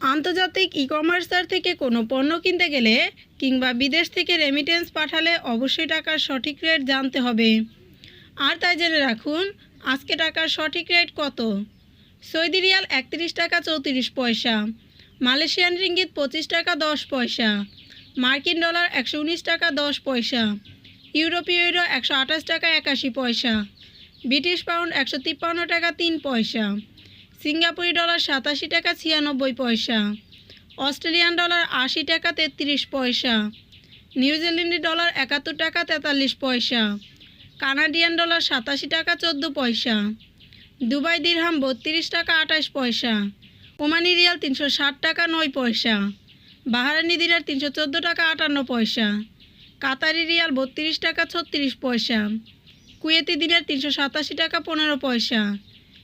আন্তর্জাতিক ই কমার্সার থেকে কোনো পণ্য কিনতে গেলে কিংবা বিদেশ থেকে রেমিটেন্স পাঠালে অবশ্যই টাকার সঠিক রেট জানতে হবে। আর তাই জেনে রাখুন, আজকে টাকার সঠিক রেট কত? সৌদি রিয়াল একত্রিশ টাকা চৌত্রিশ পয়সা, মালয়েশিয়ান রিঙ্গিত পঁচিশ টাকা দশ পয়সা, মার্কিন ডলার একশো উনিশ টাকা দশ পয়সা, ইউরোপীয় ইউরো একশো আঠাশ টাকা একাশি পয়সা, ব্রিটিশ পাউন্ড একশো তিপ্পান্ন টাকা তিন পয়সা সিঙ্গাপুরি ডলার সাতাশি টাকা ছিয়ানব্বই পয়সা, অস্ট্রেলিয়ান ডলার আশি টাকা তেত্রিশ পয়সা নিউজিল্যান্ডি ডলার একাত্তর টাকা তেতাল্লিশ পয়সা, কানাডিয়ান ডলার সাতাশি টাকা চোদ্দ পয়সা, দুবাই দিরহাম বত্রিশ টাকা আঠাশ পয়সা, ওমানি রিয়াল তিনশো ষাট টাকা নয় পয়সা বাহারানি দিনার তিনশো চোদ্দ টাকা আটান্ন পয়সা, কাতারি রিয়াল বত্রিশ টাকা ছত্রিশ পয়সা, কুয়েতি দিনের তিনশো সাতাশি টাকা পনেরো পয়সা